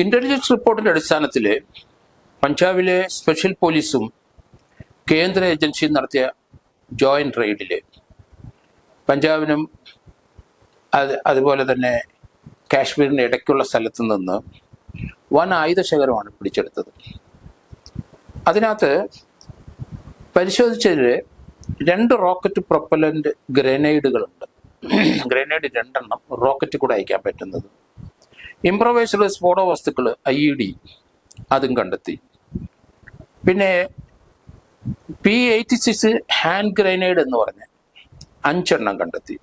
Intelligence റിപ്പോർട്ടിന്റെ അടിസ്ഥാനത്തിൽ പഞ്ചാബിലെ സ്പെഷ്യൽ പോലീസും കേന്ദ്ര ഏജൻസിയും നടത്തിയ ജോയിന്റ് റെയ്ഡിൽ പഞ്ചാബിനും അത് അതുപോലെ തന്നെ കാശ്മീരിന്റെ ഇടയ്ക്കുള്ള സ്ഥലത്ത് നിന്ന് വൻ ആയുധശേഖരമാണ് പിടിച്ചെടുത്തത്. അതിനകത്ത് പരിശോധിച്ചതിൽ രണ്ട് റോക്കറ്റ് പ്രൊപ്പലന്റ് ഗ്രനേഡുകളുണ്ട് ഗ്രനേഡ് രണ്ടെണ്ണം റോക്കറ്റ് കൂടെ അയക്കാൻ പറ്റുന്നത്. ഇംപ്രവൈസ്ഡ് സ്ഫോടക വസ്തുക്കൾ ഐ ഇ ഡി അതും കണ്ടെത്തി. പിന്നെ P eighty six hand grenade എന്ന് പറഞ്ഞ് അഞ്ചെണ്ണം കണ്ടെത്തി.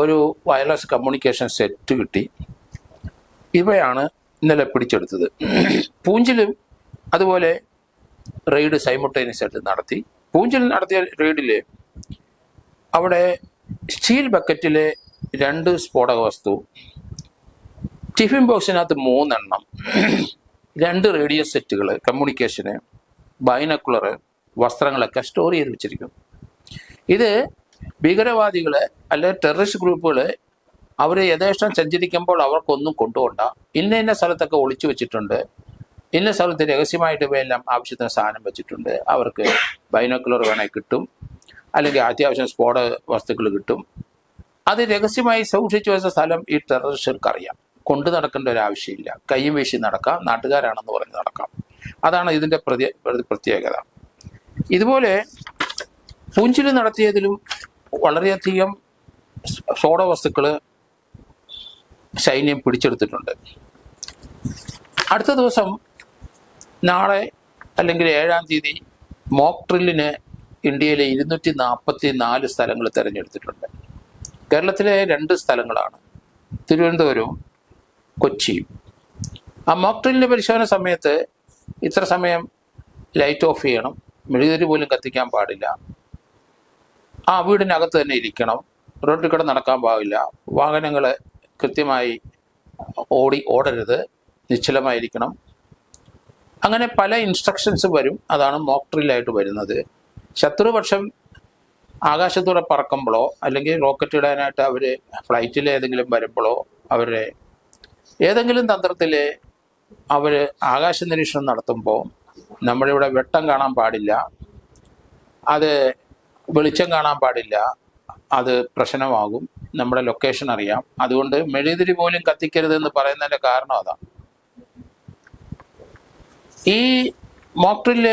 ഒരു വയർലെസ് കമ്മ്യൂണിക്കേഷൻ സെറ്റ് കിട്ടി. ഇവയാണ് ഇന്നലെ പിടിച്ചെടുത്തത്. പൂഞ്ചിലും അതുപോലെ റെയ്ഡ് സൈമുട്ടേനിയസ് ആയിട്ട് നടത്തി. പൂഞ്ചിൽ നടത്തിയ റെയ്ഡിൽ അവിടെ സ്റ്റീൽ ബക്കറ്റിലെ രണ്ട് സ്ഫോടക വസ്തു ടിഫിൻ ബോക്സിനകത്ത് മൂന്നെണ്ണം. രണ്ട് റേഡിയോ സെറ്റുകൾ കമ്മ്യൂണിക്കേഷന് ബൈനക്കുളർ വസ്ത്രങ്ങളൊക്കെ സ്റ്റോർ ചെയ്ത് വെച്ചിരിക്കുന്നു. ഇത് ഭീകരവാദികൾ അല്ലെങ്കിൽ ടെററിസ്റ്റ് ഗ്രൂപ്പുകൾ അവർ യഥേഷ്ടം സഞ്ചരിക്കുമ്പോൾ അവർക്കൊന്നും കൊണ്ടുപോകണ്ട ഇന്ന ഇന്ന സ്ഥലത്തൊക്കെ ഒളിച്ചു വെച്ചിട്ടുണ്ട്. ഇന്ന സ്ഥലത്ത് രഹസ്യമായിട്ട് ഇവയെല്ലാം ആവശ്യത്തിന് സാധനം വെച്ചിട്ടുണ്ട്. അവർക്ക് ബൈനോക്കുലർ വേണേൽ കിട്ടും. അല്ലെങ്കിൽ അത്യാവശ്യം സ്ഫോട വസ്തുക്കൾ കിട്ടും. അത് രഹസ്യമായി സൂക്ഷിച്ചു വെച്ച സ്ഥലം ഈ ടെററിസ്റ്റുകൾക്ക് അറിയാം കൊണ്ടു നടക്കേണ്ട ഒരു ആവശ്യമില്ല. കൈയും വീശി നടക്കാം നാട്ടുകാരാണെന്ന് പറഞ്ഞ് നടക്കാം. അതാണ് ഇതിന്റെ പ്രതി പ്രതി- പ്രത്യേകത. ഇതുപോലെ പൂഞ്ചിൽ നടത്തിയതിലും വളരെയധികം സോഡ വസ്തുക്കൾ സൈന്യം പിടിച്ചെടുത്തിട്ടുണ്ട്. അടുത്ത ദിവസം നാളെ അല്ലെങ്കിൽ ഏഴാം തീയതി മോക്ക് ഡ്രില്ലിന് ഇന്ത്യയിലെ ഇരുന്നൂറ്റി നാൽപ്പത്തി നാല് സ്ഥലങ്ങൾ തിരഞ്ഞെടുത്തിട്ടുണ്ട്. കേരളത്തിലെ രണ്ട് സ്ഥലങ്ങളാണ്. തിരുവനന്തപുരവും കൊച്ചിയും ആ മോക്ക് ഡ്രില്ലിന്റെ പരിശോധന സമയത്ത് ഇത്ര സമയം ലൈറ്റ് ഓഫ് ചെയ്യണം. മെഴുകുതിരി പോലും കത്തിക്കാൻ പാടില്ല. ആ വീടിനകത്ത് തന്നെ ഇരിക്കണം. റോഡിൽ കൂടെ നടക്കാൻ പാടില്ല. വാഹനങ്ങൾ കൃത്യമായി ഓടി ഓടരുത്. നിശ്ചലമായിരിക്കണം. അങ്ങനെ പല ഇൻസ്ട്രക്ഷൻസ് വരും. അതാണ് മോക്ക് ഡ്രില്ലായിട്ട് വരുന്നത്. ശത്രുപക്ഷം ആകാശത്തൂടെ പറക്കുമ്പോഴോ അല്ലെങ്കിൽ റോക്കറ്റ് ഇടാനായിട്ട് അവർ ഫ്ലൈറ്റിൽ ഏതെങ്കിലും വരുമ്പോഴോ അവരെ ഏതെങ്കിലും തന്ത്രത്തിൽ അവർ ആകാശ നിരീക്ഷണം നടത്തുമ്പോൾ നമ്മളിവിടെ വെട്ടം കാണാൻ പാടില്ല അത് വെളിച്ചം കാണാൻ പാടില്ല അത് പ്രശ്നമാകും നമ്മുടെ ലൊക്കേഷൻ അറിയാം. അതുകൊണ്ട് മെഴുതിരി പോലും കത്തിക്കരുത് എന്ന് പറയുന്നതിന്റെ കാരണം അതാണ് ഈ മോക്ട്രിൽ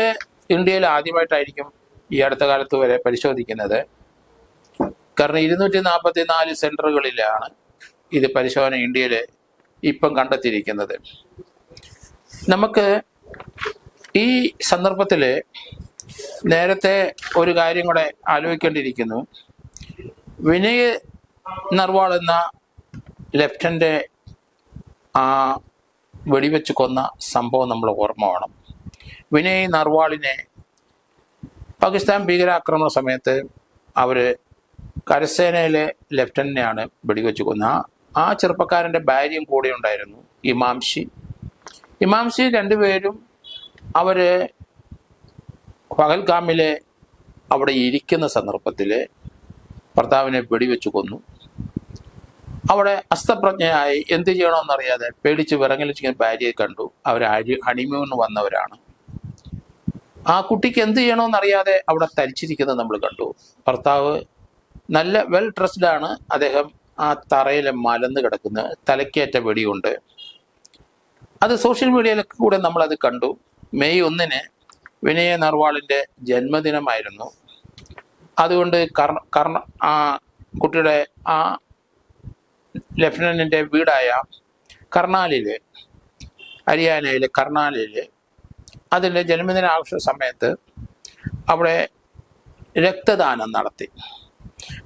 ഇന്ത്യയിൽ ആദ്യമായിട്ടായിരിക്കും ഈ അടുത്ത കാലത്ത് വരെ പരിശോധിക്കുന്നത്. കാരണം ഇരുന്നൂറ്റി നാൽപ്പത്തി നാല് സെന്ററുകളിലാണ് ഇത് പരിശോധന ഇന്ത്യയിൽ ഇപ്പം കണ്ടെത്തിയിരിക്കുന്നത്. നമുക്ക് ഈ സന്ദർഭത്തിൽ നേരത്തെ ഒരു കാര്യം കൂടെ ആലോചിക്കേണ്ടിയിരിക്കുന്നു. വിനയ് നർവാൾ എന്ന ലെഫ്റ്റന്റെ ആ വെടിവെച്ച് കൊന്ന സംഭവം നമ്മൾ ഓർമ്മ വേണം. വിനയ് നർവാളിനെ പാകിസ്ഥാൻ ഭീകരാക്രമണ സമയത്ത് അവർ കരസേനയിലെ ലെഫ്റ്റനന്റിനെയാണ് വെടിവെച്ച് കൊന്ന. ആ- ചെറുപ്പക്കാരന്റെ ഭാര്യയും കൂടെ ഉണ്ടായിരുന്നു ഇമാംഷി. ഇമാംഷി രണ്ടുപേരും അവർ പകൽഗാമിലെ അവിടെ ഇരിക്കുന്ന സന്ദർഭത്തിൽ ഭർത്താവിനെ വെടിവെച്ച് കൊന്നു. അവിടെ അസ്തപ്രജ്ഞയായി എന്ത് ചെയ്യണമെന്നറിയാതെ പേടിച്ച് വിറങ്ങലിച്ചിങ്ങനെ ഭാര്യയെ കണ്ടു. അവർ അഴി ഹണിമൂന്ന് വന്നവരാണ്. ആ കുട്ടിക്ക് എന്ത് ചെയ്യണമെന്നറിയാതെ അവിടെ തരിച്ചിരിക്കുന്നത് നമ്മൾ കണ്ടു. ഭർത്താവ് നല്ല വെൽ ഡ്രസ്ഡ് ആണ്. അദ്ദേഹം ആ തറയിൽ മലന്ന് കിടക്കുന്ന തലക്കേറ്റ വെടിയുണ്ട്. അത് സോഷ്യൽ മീഡിയയിലൊക്കെ കൂടെ നമ്മളത് കണ്ടു. മെയ് ഒന്നിന് വിനയ നർവാളിന്റെ ജന്മദിനമായിരുന്നു. അതുകൊണ്ട് കർണ കർണ ആ കുട്ടിയുടെ ആ ലഫ്റ്റനന്റിന്റെ വീടായ കർണാലിൽ ഹരിയാനയിലെ കർണാലിൽ അതിന്റെ ജന്മദിന ആഘോഷ സമയത്ത് അവിടെ രക്തദാനം നടത്തി.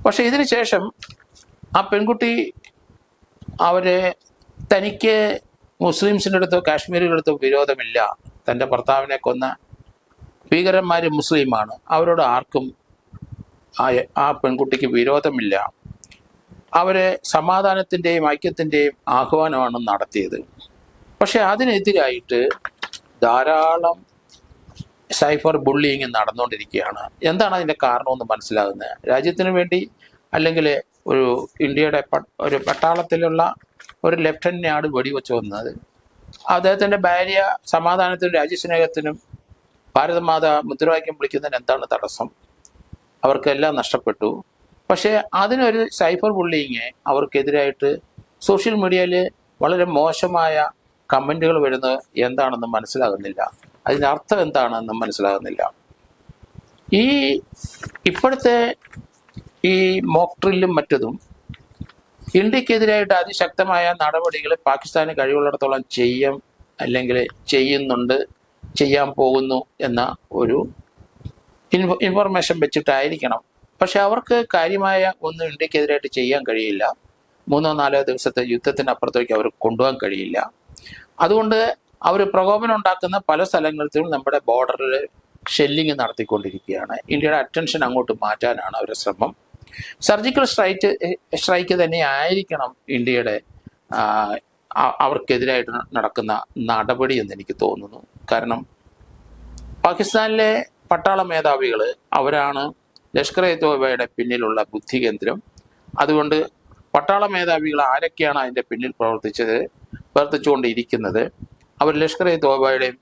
പക്ഷെ ഇതിന് ശേഷം ആ പെൺകുട്ടി അവരെ തനിക്ക് മുസ്ലിംസിന്റെ അടുത്തോ കാശ്മീരികളുടെ അടുത്തോ വിരോധമില്ല. തന്റെ ഭർത്താവിനെ കൊന്ന ഭീകരന്മാർ മുസ്ലിമാണ്. അവരോട് ആർക്കും ആ ആ പെൺകുട്ടിക്ക് വിരോധമില്ല. അവരെ സമാധാനത്തിന്റെയും ഐക്യത്തിന്റെയും ആഹ്വാനമാണ് നടത്തിയത്. പക്ഷെ അതിനെതിരായിട്ട് ധാരാളം സൈഫർ ബുള്ളിങ് നടന്നുകൊണ്ടിരിക്കുകയാണ്. എന്താണ് അതിന്റെ കാരണമെന്ന് മനസ്സിലാകുന്നത്? രാജ്യത്തിന് വേണ്ടി അല്ലെങ്കിൽ ഒരു ഇന്ത്യയുടെ ഒരു പട്ടാളത്തിലുള്ള ഒരു ലെഫ്റ്റനന്റിനെയാണ് വെടിവെച്ച് വന്നത് അദ്ദേഹത്തിന്റെ ഭാര്യ സമാധാനത്തിനും രാജ്യസ്നേഹത്തിനും ഭാരതമാത മുദ്രാവാക്യം വിളിക്കുന്നതിന് എന്താണ് തടസ്സം? അവർക്കെല്ലാം നഷ്ടപ്പെട്ടു. പക്ഷേ അതിനൊരു സൈബർ ബുള്ളിങ് അവർക്കെതിരായിട്ട് സോഷ്യൽ മീഡിയയിൽ വളരെ മോശമായ കമന്റുകൾ വരുന്നത് എന്താണെന്ന് മനസ്സിലാകുന്നില്ല. അതിന്റെ അർത്ഥം എന്താണെന്നും മനസ്സിലാകുന്നില്ല. ഈ ഇപ്പോഴത്തെ ഈ മോക്ക് ഡ്രില്ലും മറ്റതും ഇന്ത്യക്കെതിരായിട്ട് അതിശക്തമായ നടപടികൾ പാകിസ്ഥാന് കഴിവുള്ളിടത്തോളം ചെയ്യും അല്ലെങ്കിൽ ചെയ്യുന്നുണ്ട് ചെയ്യാൻ പോകുന്നു എന്ന ഒരു ഇൻഫ- ഇൻഫർമേഷൻ വെച്ചിട്ടായിരിക്കണം. പക്ഷെ അവർക്ക് കാര്യമായ ഒന്നും ഇന്ത്യക്കെതിരായിട്ട് ചെയ്യാൻ കഴിയില്ല. മൂന്നോ നാലോ ദിവസത്തെ യുദ്ധത്തിനപ്പുറത്തേക്ക് അവർ കൊണ്ടുപോകാൻ കഴിയില്ല. അതുകൊണ്ട് അവർ പ്രകോപനം ഉണ്ടാക്കുന്ന പല സ്ഥലങ്ങളിലും നമ്മുടെ ബോർഡറിൽ ഷെല്ലിങ് നടത്തിക്കൊണ്ടിരിക്കുകയാണ്. ഇന്ത്യയുടെ അറ്റൻഷൻ അങ്ങോട്ട് മാറ്റാനാണ് അവരുടെ ശ്രമം. സർജിക്കൽ സ്ട്രൈക്ക് സ്ട്രൈക്ക് തന്നെ ആയിരിക്കണം ഇന്ത്യയുടെ അവർക്കെതിരായിട്ട് നടക്കുന്ന നടപടി എന്ന് എനിക്ക് തോന്നുന്നു. കാരണം പാകിസ്ഥാനിലെ പട്ടാള മേധാവികൾ അവരാണ് ലഷ്കർ എ തോബയുടെ പിന്നിലുള്ള ബുദ്ധി കേന്ദ്രം. അതുകൊണ്ട് പട്ടാള മേധാവികൾ ആരൊക്കെയാണ് അതിന്റെ പിന്നിൽ പ്രവർത്തിച്ചത് പ്രവർത്തിച്ചുകൊണ്ടിരിക്കുന്നത്? അവർ ലഷ്കർ എ തോബയുടെയും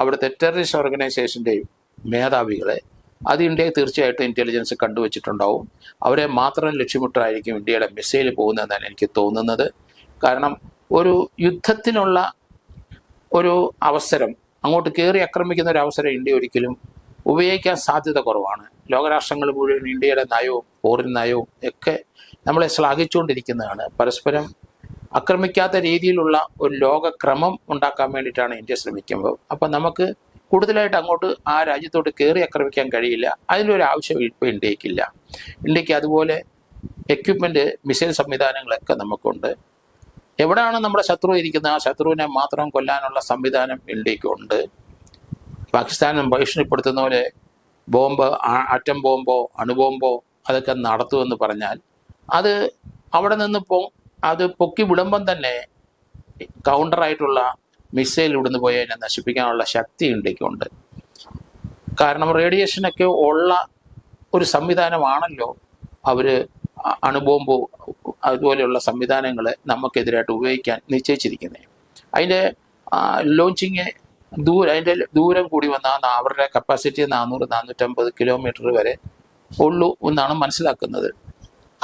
അവിടുത്തെ ടെററിസ്റ്റ് ഓർഗനൈസേഷന്റെയും മേധാവികളെ അത് ഇന്ത്യയെ തീർച്ചയായിട്ടും ഇന്റലിജൻസ് കണ്ടുവച്ചിട്ടുണ്ടാവും. അവരെ മാത്രം ലക്ഷ്യമിട്ടായിരിക്കും ഇന്ത്യയുടെ മിസൈൽ പോകുന്നതെന്നാണ് എനിക്ക് തോന്നുന്നത്. കാരണം ഒരു യുദ്ധത്തിനുള്ള ഒരു അവസരം അങ്ങോട്ട് കയറി ആക്രമിക്കുന്ന ഒരു അവസരം ഇന്ത്യ ഒരിക്കലും ഉപയോഗിക്കാൻ സാധ്യത കുറവാണ്. ലോകരാഷ്ട്രങ്ങൾ മുഴുവൻ ഇന്ത്യയുടെ നയവും പോറിൻ നയവും ഒക്കെ നമ്മളെ ശ്ലാഘിച്ചുകൊണ്ടിരിക്കുന്നതാണ്. പരസ്പരം ആക്രമിക്കാത്ത രീതിയിലുള്ള ഒരു ലോകക്രമം ഉണ്ടാക്കാൻ വേണ്ടിയിട്ടാണ് ഇന്ത്യ ശ്രമിക്കുമ്പോൾ അപ്പം നമുക്ക് കൂടുതലായിട്ട് അങ്ങോട്ട് ആ രാജ്യത്തോട്ട് കയറി ആക്രമിക്കാൻ കഴിയില്ല. അതിനൊരു ആവശ്യം ഇപ്പോൾ ഇന്ത്യക്കില്ല ഇന്ത്യയ്ക്ക് അതുപോലെ എക്യുപ്മെന്റ് മിസൈൽ സംവിധാനങ്ങളൊക്കെ നമുക്കുണ്ട്. എവിടെയാണ് നമ്മുടെ ശത്രു ഇരിക്കുന്നത് ആ ശത്രുവിനെ മാത്രം കൊല്ലാനുള്ള സംവിധാനം ഇന്ത്യക്കുണ്ട് പാകിസ്ഥാനും ഭീഷണിപ്പെടുത്തുന്ന പോലെ ബോംബ് ആറ്റം ബോംബോ അണുബോംബോ അതൊക്കെ നടത്തുമെന്ന് പറഞ്ഞാൽ അത് അവിടെ നിന്ന് പൊ അത് പൊക്കി വിടുമ്പം തന്നെ കൗണ്ടറായിട്ടുള്ള മിസൈൽ ഇവിടുന്ന് പോയി അതിനെ നശിപ്പിക്കാനുള്ള ശക്തി ഇന്ത്യക്കുണ്ട്. കാരണം റേഡിയേഷനൊക്കെ ഉള്ള ഒരു സംവിധാനമാണല്ലോ അവർ അണുബോംബ് അതുപോലെയുള്ള സംവിധാനങ്ങൾ നമുക്കെതിരായിട്ട് ഉപയോഗിക്കാൻ നിശ്ചയിച്ചിരിക്കുന്നത് അതിന്റെ ലോഞ്ചിങ് ദൂരം അതിന്റെ ദൂരം കൂടി വന്നാൽ അവരുടെ കപ്പാസിറ്റി നാനൂറ് നാനൂറ്റമ്പത് കിലോമീറ്റർ വരെ ഉള്ളൂ എന്നാണ് മനസ്സിലാക്കുന്നത്.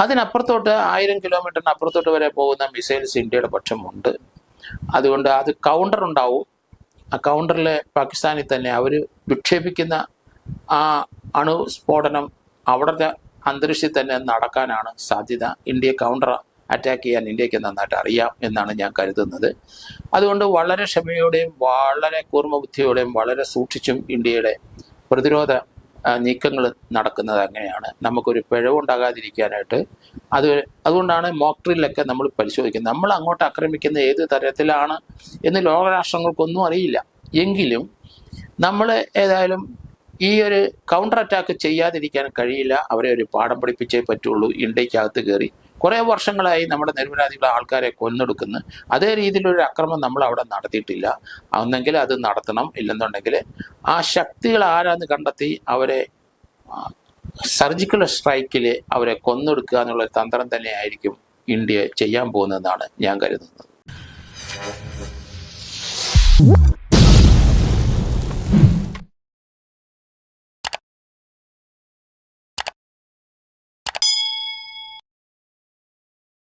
അതിനപ്പുറത്തോട്ട് ആയിരം കിലോമീറ്ററിന് അപ്പുറത്തോട്ട് വരെ പോകുന്ന മിസൈൽസ് ഇന്ത്യയുടെ പക്ഷമുണ്ട്. അതുകൊണ്ട് അത് കൗണ്ടർ ഉണ്ടാവും. ആ കൗണ്ടറിൽ പാകിസ്ഥാനിൽ തന്നെ അവർ വിക്ഷേപിക്കുന്ന ആ അണു സ്ഫോടനം അവിടുത്തെ അന്തരീക്ഷത്തിൽ തന്നെ നടക്കാനാണ് സാധ്യത. ഇന്ത്യ കൗണ്ടർ അറ്റാക്ക് ചെയ്യാൻ ഇന്ത്യയ്ക്ക് നന്നായിട്ട് അറിയാം എന്നാണ് ഞാൻ കരുതുന്നത്. അതുകൊണ്ട് വളരെ ക്ഷമയോടെയും വളരെ കൂർമ്മബുദ്ധിയോടെയും വളരെ സൂക്ഷിച്ചും ഇന്ത്യയുടെ പ്രതിരോധ നീക്കങ്ങൾ നടക്കുന്നത് അങ്ങനെയാണ്. നമുക്കൊരു പിഴവുണ്ടാകാതിരിക്കാനായിട്ട് അത് അതുകൊണ്ടാണ് മോക്ട്രിലൊക്കെ നമ്മൾ പരിശോധിക്കുന്നത്. നമ്മൾ അങ്ങോട്ട് ആക്രമിക്കുന്ന ഏത് തരത്തിലാണ് എന്ന് ലോകരാഷ്ട്രങ്ങൾക്കൊന്നും അറിയില്ല. എങ്കിലും നമ്മൾ ഏതായാലും ഈ ഒരു കൗണ്ടർ അറ്റാക്ക് ചെയ്യാതിരിക്കാൻ കഴിയില്ല. അവരെ ഒരു പാഠം പഠിപ്പിച്ചേ പറ്റുള്ളൂ. ഇന്ത്യക്കകത്ത് കയറി കുറേ വർഷങ്ങളായി നമ്മുടെ നിരപരാധികളെ ആൾക്കാരെ കൊന്നെടുക്കുന്നു. അതേ രീതിയിലൊരു അക്രമം നമ്മൾ അവിടെ നടത്തിയിട്ടില്ല. ഒന്നെങ്കിൽ അത് നടത്തണം. ഇല്ലെന്നുണ്ടെങ്കിൽ ആ ശക്തികൾ ആരാന്ന് കണ്ടെത്തി അവരെ സർജിക്കൽ സ്ട്രൈക്കിൽ അവരെ കൊന്നൊടുക്കുക എന്നുള്ള തന്ത്രം തന്നെയായിരിക്കും ഇന്ത്യ ചെയ്യാൻ പോകുന്നതെന്നാണ് ഞാൻ കരുതുന്നത്.